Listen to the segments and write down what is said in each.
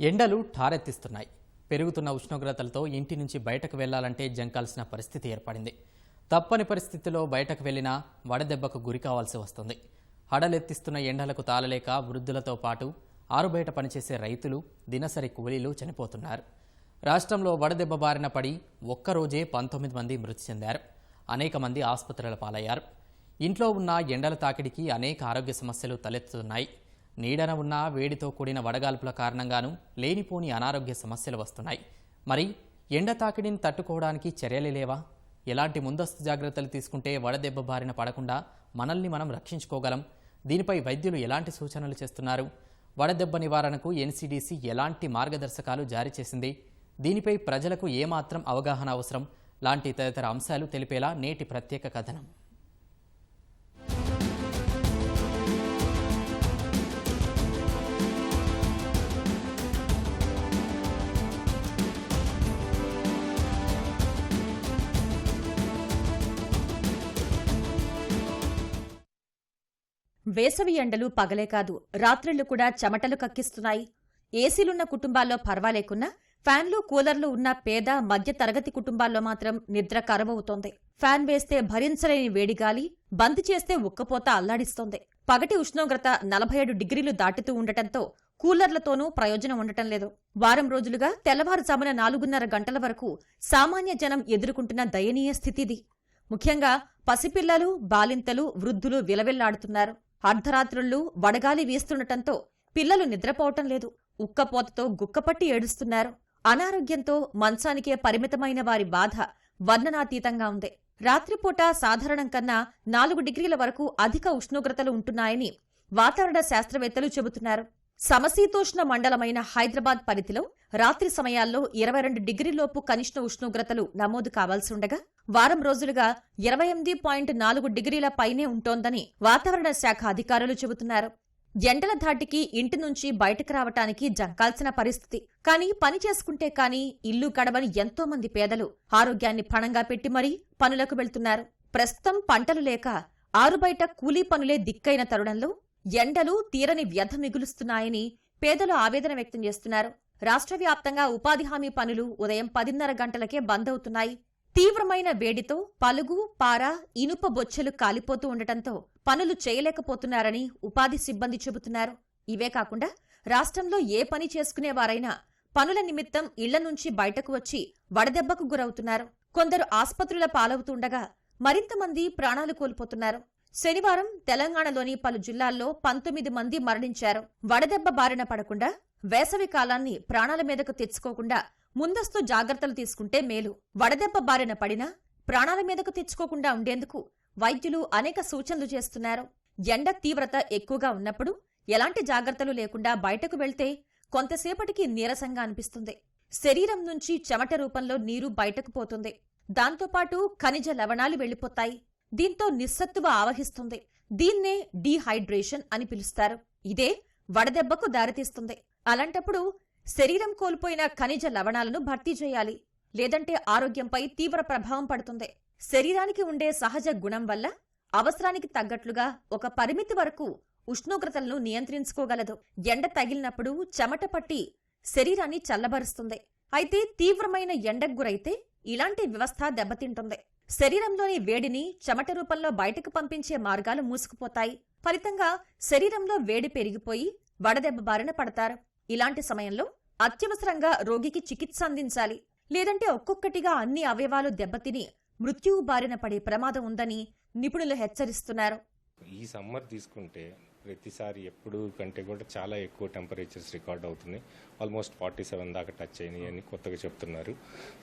ఎండలు ఠారెత్తిస్తున్నాయి. పెరుగుతున్న ఉష్ణోగ్రతలతో ఇంటి నుంచి బయటకు వెళ్ళాలంటే జంకాల్సిన పరిస్థితి ఏర్పడింది. తప్పని పరిస్థితిలో బయటకు వెళ్ళినా వడదెబ్బకు గురి కావాల్సి వస్తుంది. హడలెత్తిస్తున్న ఎండలకు తాళలేక వృద్ధులతో పాటు ఆరుబయట పనిచేసే రైతులు దినసరి కూలీలు చనిపోతున్నారు. రాష్ట్రంలో వడదెబ్బ బారిన పడి ఒక్కరోజే పంతొమ్మిది మంది మృతి చెందారు. అనేక మంది ఆసుపత్రుల పాలయ్యారు. ఇంట్లో ఉన్న ఎండల తాకిడికి అనేక ఆరోగ్య సమస్యలు తలెత్తుతున్నాయి. నీడన ఉన్న వేడితో కూడిన వడగాల్పుల కారణంగానూ లేనిపోని అనారోగ్య సమస్యలు వస్తున్నాయి. మరి ఎండ తాకిడిని తట్టుకోవడానికి చర్యలు లేవా? ఎలాంటి ముందస్తు జాగ్రత్తలు తీసుకుంటే వడదెబ్బ బారిన పడకుండా మనల్ని మనం రక్షించుకోగలం? దీనిపై వైద్యులు ఎలాంటి సూచనలు చేస్తున్నారు? వడదెబ్బ నివారణకు ఎన్సీడీసీ ఎలాంటి మార్గదర్శకాలు జారీ చేసింది? దీనిపై ప్రజలకు ఏమాత్రం అవగాహన అవసరం? లాంటి తదితర అంశాలు తెలిపేలా నేటి ప్రత్యేక కథనం. వేసవి ఎండలు పగలే కాదు రాత్రిళ్ళు కూడా చెమటలు కక్కిస్తున్నాయి. ఏసీలున్న కుటుంబాల్లో పర్వాలేకున్నా ఫ్యాన్లు కూలర్లు ఉన్న పేద మధ్య తరగతి కుటుంబాల్లో మాత్రం నిద్ర కరవవుతోంది. ఫ్యాన్ వేస్తే భరించలేని వేడిగాలి బంద్ చేస్తే ఉక్కపోత అల్లాడిస్తోంది. పగటి ఉష్ణోగ్రత నలభై ఏడు డిగ్రీలు దాటుతూ ఉండటంతో కూలర్లతోనూ ప్రయోజనం ఉండటం లేదు. వారం రోజులుగా తెల్లవారుజామున నాలుగున్నర గంటల వరకు సామాన్య జనం ఎదుర్కొంటున్న దయనీయ స్థితిది. ముఖ్యంగా పసిపిల్లలు బాలింతలు వృద్ధులు విలవిల్లాడుతున్నారు. అర్ధరాత్రుళ్ళు వడగాలి వీస్తుండటంతో పిల్లలు నిద్రపోవటం లేదు. ఉక్కపోతతో గుక్కపట్టి ఏడుస్తున్నారు. అనారోగ్యంతో మంచానికే పరిమితమైన వారి బాధ వర్ణనాతీతంగా ఉంది. రాత్రిపూట సాధారణం కన్నా నాలుగు డిగ్రీల వరకు అధిక ఉష్ణోగ్రతలు ఉంటున్నాయని వాతావరణ శాస్త్రవేత్తలు చెబుతున్నారు. సమశీతోష్ణ మండలమైన హైదరాబాద్ పరిధిలో రాత్రి సమయాల్లో ఇరవై రెండు డిగ్రీలోపు కనిష్ట ఉష్ణోగ్రతలు నమోదు కావాల్సి ఉండగా వారం రోజులుగా ఇరవై ఎనిమిది పాయింట్ నాలుగు డిగ్రీల పైనే ఉంటోందని వాతావరణ శాఖ అధికారులు చెబుతున్నారు. ఎండల ధాటికి ఇంటి నుంచి బయటకు రావటానికి జంకాల్సిన పరిస్థితి. కానీ పని చేసుకుంటే కానీ ఇల్లు గడవని ఎంతో మంది పేదలు ఆరోగ్యాన్ని పణంగా పెట్టి మరీ పనులకు వెళ్తున్నారు. ప్రస్తుతం పంటలు లేక ఆరుబయట కూలీ పనులే దిక్కైన తరుణంలో ఎండలు తీరని వ్యధ మిగులుస్తున్నాయని పేదలు ఆవేదన వ్యక్తం చేస్తున్నారు. రాష్ట్ర వ్యాప్తంగా ఉపాధి హామీ పనులు ఉదయం పదిన్నర గంటలకే బంద్ అవుతున్నాయి. తీవ్రమైన వేడితో పలుగు పార ఇనుప బొచ్చెలు కాలిపోతూ ఉండటంతో పనులు చేయలేకపోతున్నారని ఉపాధి సిబ్బంది చెబుతున్నారు. ఇవే కాకుండా రాష్ట్రంలో ఏ పని చేసుకునేవారైనా పనుల నిమిత్తం ఇళ్ళ నుంచి బయటకు వచ్చి వడదెబ్బకు గురవుతున్నారు. కొందరు ఆస్పత్రుల పాలవుతుండగా మరింతమంది ప్రాణాలు కోల్పోతున్నారు. శనివారం తెలంగాణలోని పలు జిల్లాల్లో పంతొమ్మిది మంది మరణించారు. వడదెబ్బ బారిన పడకుండా వేసవి కాలాన్ని ప్రాణాల మీదకు తెచ్చుకోకుండా ముందస్తు జాగ్రత్తలు తీసుకుంటే మేలు. వడదెబ్బ బారిన పడినా ప్రాణాల మీదకు తెచ్చుకోకుండా ఉండేందుకు వైద్యులు అనేక సూచనలు చేస్తున్నారు. ఎండ తీవ్రత ఎక్కువగా ఉన్నప్పుడు ఎలాంటి జాగ్రత్తలు లేకుండా బయటకు వెళ్తే కొంతసేపటికి నీరసంగా అనిపిస్తుంది. శరీరం నుంచి చెమట రూపంలో నీరు బయటకు పోతుంది. దాంతోపాటు ఖనిజ లవణాలు వెళ్ళిపోతాయి దీంతో నిస్సత్తువ ఆవహిస్తుంది. దీన్నే డీహైడ్రేషన్ అని పిలుస్తారు. ఇదే వడదెబ్బకు దారితీస్తుంది. అలాంటప్పుడు శరీరం కోల్పోయిన ఖనిజ లవణాలను భర్తీ చేయాలి. లేదంటే ఆరోగ్యంపై తీవ్ర ప్రభావం పడుతుంది. శరీరానికి ఉండే సహజ గుణం వల్ల అవసరానికి తగ్గట్లుగా ఒక పరిమితి వరకు ఉష్ణోగ్రతలను నియంత్రించుకోగలదు. ఎండ తగిలినప్పుడు చెమట పట్టి శరీరాన్ని చల్లబరుస్తుంది. అయితే తీవ్రమైన ఎండకు గురైతే ఇలాంటి వ్యవస్థ దెబ్బతింటుంది. శరీరంలోని వేడిని చెమట రూపంలో బయటకు పంపించే మార్గాలు మూసుకుపోతాయి. ఫలితంగా శరీరంలో వేడి పెరిగిపోయి వడదెబ్బ బారిన పడతారు. ఇలాంటి సమయంలో అత్యవసరంగా రోగికి చికిత్స అందించాలి. లేదంటే ఒక్కొక్కటిగా అన్ని అవయవాలు దెబ్బతిని మృత్యువు బారిన పడే ప్రమాదం ఉందని నిపుణులు హెచ్చరిస్తున్నారు. ఈ సమ్మర్ తీసుకుంటే ప్రతిసారి ఎప్పుడు కంటే కూడా చాలా ఎక్కువ టెంపరేచర్స్ రికార్డ్ అవుతున్నాయి. ఆల్మోస్ట్ ఫార్టీ సెవెన్ దాకా టచ్ అయినాయి అని కొత్తగా చెప్తున్నారు.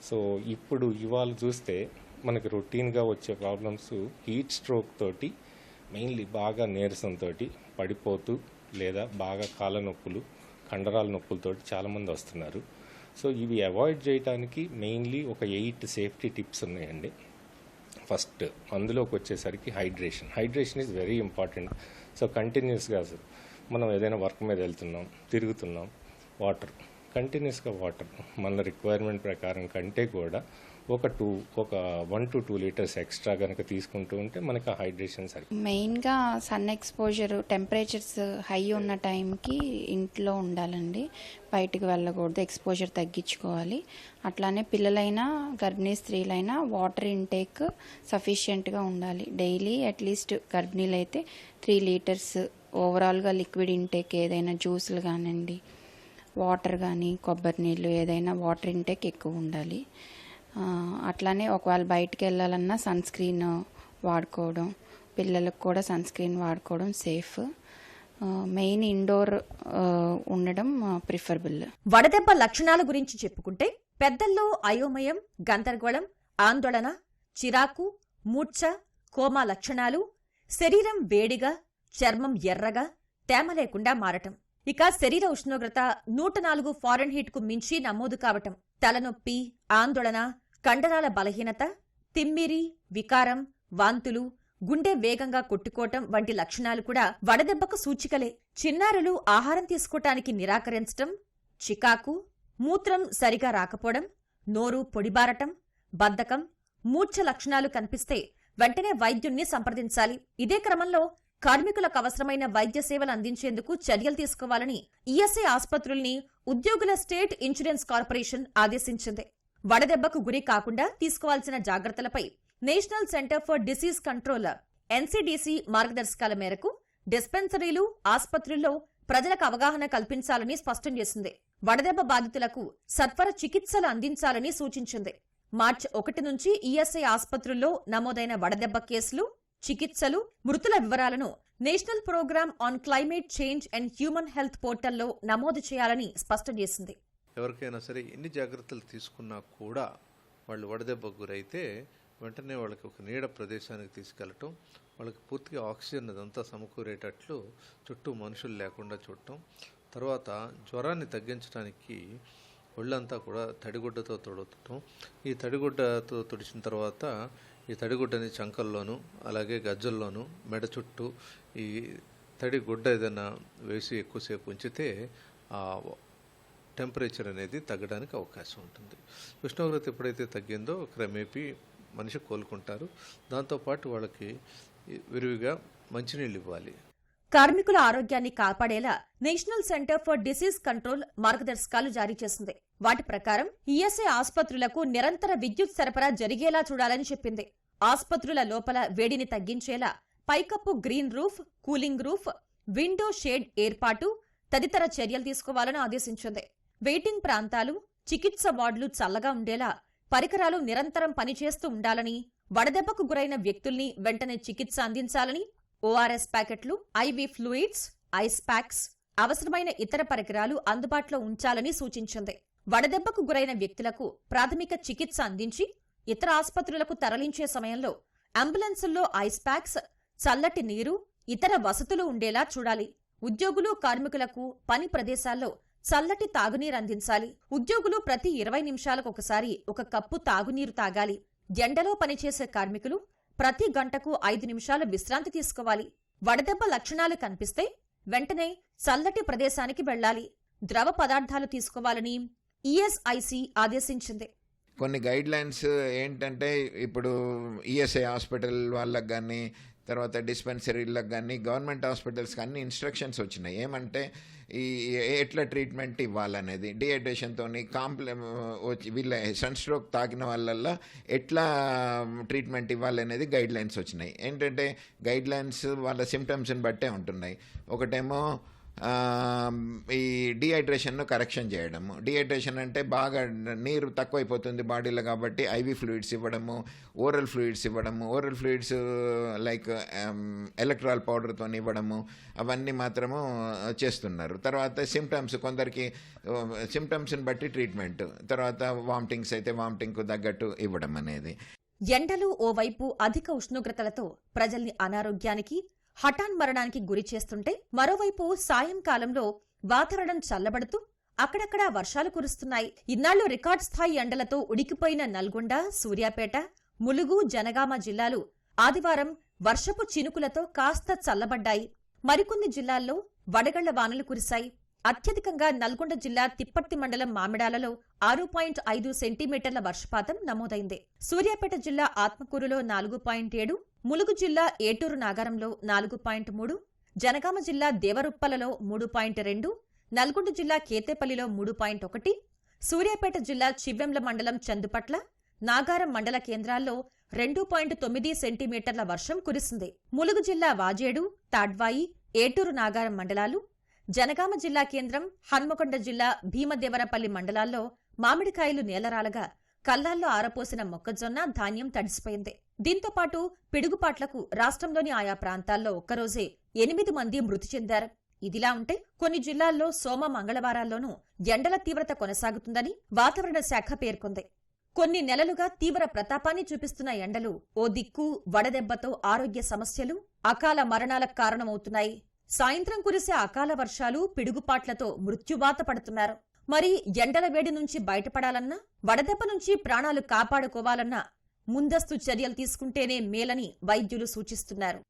సో ఇప్పుడు ఇవాళ చూస్తే మనకి రొటీన్గా వచ్చే ప్రాబ్లమ్స్ హీట్ స్ట్రోక్ తోటి మెయిన్లీ బాగా నీరసంతో పడిపోతూ లేదా బాగా కాళ్ళ నొప్పులు కండరాల నొప్పులతోటి చాలామంది వస్తున్నారు. సో ఇవి అవాయిడ్ చేయడానికి మెయిన్లీ ఒక ఎయిట్ సేఫ్టీ టిప్స్ ఉన్నాయండి. ఫస్ట్ అందులోకి వచ్చేసరికి hydration. Hydration is very important. So కంటిన్యూస్గా మనం ఏదైనా వర్క్ మీద వెళ్తున్నాం తిరుగుతున్నాం వాటర్. కంటిన్యూస్గా వాటర్ మన రిక్వైర్మెంట్ ప్రకారం కంటే కూడా ఒక టూ ఒక one to two litres extra కనుక తీసుకుంటూ ఉంటే మనకు హైడ్రేషన్ సరి మెయిన్గా సన్ ఎక్స్పోజర్ టెంపరేచర్స్ హై ఉన్న టైంకి ఇంట్లో ఉండాలండి. బయటికి వెళ్ళకూడదు ఎక్స్పోజర్ తగ్గించుకోవాలి. అట్లానే పిల్లలైనా గర్భిణీ స్త్రీలైనా వాటర్ ఇంటేక్ సఫిషియెంట్గా ఉండాలి. డైలీ అట్లీస్ట్ గర్భిణీలు అయితే త్రీ లీటర్స్ ఓవరాల్గా లిక్విడ్ ఇంటేక్ ఏదైనా జ్యూసులు కానివ్వండి వాటర్ కానీ కొబ్బరి నీళ్ళు ఏదైనా వాటర్ ఇంటేక్ ఎక్కువ ఉండాలి. అట్లానే ఒకవేళ బయటికి వెళ్ళాలన్నా సన్ స్క్రీన్ వాడుకోవడం పిల్లలకు కూడా సన్ స్క్రీన్ వాడుకోవడం సేఫ్ మెయిన్ ఇండోర్ ఉండడం ప్రిఫరబుల్. వడదెబ్బ లక్షణాల గురించి చెప్పుకుంటే పెద్దల్లో అయోమయం గందరగోళం ఆందోళన చిరాకు మూర్ఛ కోమా లక్షణాలు శరీరం వేడిగా చర్మం ఎర్రగా తేమ లేకుండా మారటం. ఇక శరీర ఉష్ణోగ్రత నూట నాలుగు ఫారెన్కు మించి నమోదు కావటం తలనొప్పి ఆందోళన కండరాల బలహీనత తిమ్మిరి వికారం వాంతులు గుండె వేగంగా కొట్టుకోవటం వంటి లక్షణాలు కూడా వడదెబ్బకు సూచికలే. చిన్నారులు ఆహారం తీసుకోవటానికి నిరాకరించటం చికాకు మూత్రం సరిగా రాకపోవడం నోరు పొడిబారటం బద్ధకం మూర్ఛ లక్షణాలు కనిపిస్తే వెంటనే వైద్యుణ్ణి సంప్రదించాలి. ఇదే క్రమంలో కార్మికులకు అవసరమైన వైద్య సేవలు అందించేందుకు చర్యలు తీసుకోవాలని ఈఎస్ఐ ఆసుపత్రుల్ని ఉద్యోగుల స్టేట్ ఇన్సూరెన్స్ కార్పొరేషన్ ఆదేశించింది. వడదెబ్బకు గురి కాకుండా తీసుకోవాల్సిన జాగ్రత్తలపై National Centre for Disease Control NCDC మార్గదర్శకాల మేరకు డిస్పెన్సరీలు ఆసుపత్రుల్లో ప్రజలకు అవగాహన కల్పించాలని స్పష్టం చేసింది. వడదెబ్బ బాధితులకు సత్వర చికిత్సలు అందించాలని సూచించింది. మార్చి ఒకటి నుంచి ఈఎస్ఐ ఆసుపత్రుల్లో నమోదైన వడదెబ్బ కేసులు చికిత్సలు మృతుల వివరాలను National Programme on Climate Change and Human Health పోర్టల్లో నమోదు చేయాలని స్పష్టం చేసింది. ఎవరికైనా సరే ఎన్ని జాగ్రత్తలు తీసుకున్నా కూడా వాళ్ళు వడదెబ్బ గురైతే వెంటనే వాళ్ళకి ఒక నీడ ప్రదేశానికి తీసుకెళ్ళటం వాళ్ళకి పూర్తిగా ఆక్సిజన్ అదంతా సమకూరేటట్లు చుట్టూ మనుషులు లేకుండా చూడటం తర్వాత జ్వరాన్ని తగ్గించడానికి ఒళ్ళంతా కూడా తడిగుడ్డతో తొడుగుతాం. ఈ తడిగుడ్డతో తుడిచిన తర్వాత ఈ తడిగుడ్డని చంకల్లోనూ అలాగే గజ్జల్లోనూ మెడ చుట్టూ ఈ తడి గుడ్డ ఏదైనా వేసి ఎక్కువసేపు ఉంచితే ఆ టెంపరేచర్ అనేది తగ్గడానికి అవకాశం ఉంటుంది. ఉష్ణోగ్రత ఎప్పుడైతే తగ్గిందో క్రమేపీ మనిషి కోలుకుంటారు. దాంతోపాటు వాళ్ళకి విరివిగా మంచినీళ్ళు ఇవ్వాలి. కార్మికుల ఆరోగ్యాన్ని కాపాడేలా National Centre for Disease Control మార్గదర్శకాలు జారీ చేసింది. వాటి ప్రకారం ఈఎస్ఐ ఆసుపత్రులకు నిరంతర విద్యుత్ సరఫరా జరిగేలా చూడాలని చెప్పింది. ఆసుపత్రుల లోపల వేడిని తగ్గించేలా పైకప్పు green roof cooling roof window shade ఏర్పాటు తదితర చర్యలు తీసుకోవాలని ఆదేశించింది. వెయిటింగ్ ప్రాంతాలు చికిత్స వార్డులు చల్లగా ఉండేలా పరికరాలు నిరంతరం పనిచేస్తూ ఉండాలని వడదెబ్బకు గురైన వ్యక్తుల్ని వెంటనే చికిత్స అందించాలని ఓఆర్ఎస్ ప్యాకెట్లు ఐవీ ఫ్లూయిడ్స్ ఐస్ ప్యాక్స్ అవసరమైన ఇతర పరికరాలు అందుబాటులో ఉంచాలని సూచించింది. వడదెబ్బకు గురైన వ్యక్తులకు ప్రాథమిక చికిత్స అందించి ఇతర ఆసుపత్రులకు తరలించే సమయంలో అంబులెన్సుల్లో ఐస్ ప్యాక్స్ చల్లటి నీరు ఇతర వసతులు ఉండేలా చూడాలి. ఉద్యోగులు కార్మికులకు పని ప్రదేశాల్లో చల్లటి తాగునీరు అందించాలి. ఉద్యోగులు ప్రతి ఇరవై నిమిషాలకు ఒకసారి ఒక కప్పు తాగునీరు తాగాలి. ఎండలో పనిచేసే కార్మికులు ప్రతి గంటకు ఐదు నిమిషాలు విశ్రాంతి తీసుకోవాలి. వడదెబ్బ లక్షణాలు కనిపిస్తే వెంటనే చల్లటి ప్రదేశానికి వెళ్ళాలి. ద్రవ పదార్థాలు తీసుకోవాలని ఈఎస్ఐసి ఆదేశించింది. కొన్ని గైడ్ లైన్స్ ఏంటంటే ఇప్పుడు ఈఎస్ఐ హాస్పిటల్ వాళ్ళకి కానీ తర్వాత డిస్పెన్సరీలకు కానీ గవర్నమెంట్ హాస్పిటల్స్ కానీ ఇన్స్ట్రక్షన్స్ వచ్చినాయి. ఏమంటే ఈ ఎట్లా ట్రీట్మెంట్ ఇవ్వాలనేది. డిహైడ్రేషన్తో కాంప్లెమ్ వచ్చి వీళ్ళ సన్ స్ట్రోక్ తాకిన వాళ్ళల్లో ఎట్లా ట్రీట్మెంట్ ఇవ్వాలనేది గైడ్ లైన్స్ వచ్చినాయి. ఏంటంటే గైడ్ లైన్స్ వాళ్ళ సిమ్టమ్స్ని బట్టే ఉంటున్నాయి. ఒకటేమో ఈ డిహైడ్రేషన్ను కరెక్షన్ చేయడము. డిహైడ్రేషన్ అంటే బాగా నీరు తక్కువైపోతుంది బాడీలో కాబట్టి ఐవి ఫ్లూయిడ్స్ ఇవ్వడము ఓరల్ ఫ్లూయిడ్స్ ఇవ్వడము ఓరల్ ఫ్లూయిడ్స్ లైక్ ఎలక్ట్రాల్ పౌడర్తో ఇవ్వడము అవన్నీ మాత్రము చేస్తున్నారు. తర్వాత సిమ్టమ్స్ కొందరికి సిమ్టమ్స్ని బట్టి ట్రీట్మెంట్ తర్వాత వామిటింగ్స్ అయితే వామిటింగ్కు తగ్గట్టు ఇవ్వడం అనేది ఎండలు ఓవైపు అధిక ఉష్ణోగ్రతలతో ప్రజల్ని అనారోగ్యానికి హఠాన్ మరణానికి గురి చేస్తుంటే మరోవైపు సాయంకాలంలో వాతావరణం చల్లబడుతూ అక్కడక్కడా వర్షాలు కురుస్తున్నాయి. ఇన్నాళ్ళు రికార్డ్ స్థాయి ఎండలతో ఉడికిపోయిన నల్గొండ సూర్యాపేట ములుగు జనగామ జిల్లాలు ఆదివారం వర్షపు చినుకులతో కాస్త చల్లబడ్డాయి. మరికొన్ని జిల్లాల్లో వడగళ్ళ వానలు కురిశాయి. అత్యధికంగా నల్గొండ జిల్లా తిప్పర్తి మండలం మామిడాలలో ఆరు పాయింట్ ఐదు సెంటీమీటర్ల వర్షపాతం నమోదైంది. సూర్యాపేట జిల్లా ఆత్మకూరులో నాలుగు పాయింట్ ఏడు ములుగు జిల్లా ఏటూరు నాగారంలో నాలుగు పాయింట్ మూడు జనగామ జిల్లా దేవరుప్పలలో మూడు పాయింట్ రెండు నల్గొండ జిల్లా కేతేపల్లిలో మూడు పాయింట్ ఒకటి సూర్యాపేట జిల్లా చివ్వెంల మండలం చందుపట్ల నాగారం మండల కేంద్రాల్లో రెండు పాయింట్ తొమ్మిది సెంటీమీటర్ల వర్షం కురిసింది. ములుగు జిల్లా వాజేడు తాడ్వాయి ఏటూరు నాగారం మండలాలు జనగామ జిల్లా కేంద్రం హన్మకొండ జిల్లా భీమదేవరపల్లి మండలాల్లో మామిడికాయలు నేలరాలగా కల్లాల్లో ఆరపోసిన మొక్కజొన్న ధాన్యం తడిసిపోయింది. దీంతో పాటు పిడుగుపాట్లకు రాష్ట్రంలోని ఆయా ప్రాంతాల్లో ఒక్కరోజే ఎనిమిది మంది మృతి చెందారు. ఇదిలా ఉంటే కొన్ని జిల్లాల్లో సోమ మంగళవారాల్లోనూ ఎండల తీవ్రత కొనసాగుతుందని వాతావరణ శాఖ పేర్కొంది. కొన్ని నెలలుగా తీవ్ర ప్రతాపాన్ని చూపిస్తున్న ఎండలు ఓ దిక్కు వడదెబ్బతో ఆరోగ్య సమస్యలు అకాల మరణాలకు కారణమవుతున్నాయి. సాయంత్రం కురిసే అకాల వర్షాలు పిడుగుపాట్లతో మృత్యువాత పడుతున్నారు. మరి ఎండల వేడి నుంచి బయటపడాలన్నా వడదెబ్బ నుంచి ప్రాణాలు కాపాడుకోవాలన్నా ముందస్తు చర్యలు తీసుకుంటేనే మేలని వైద్యులు సూచిస్తున్నారు.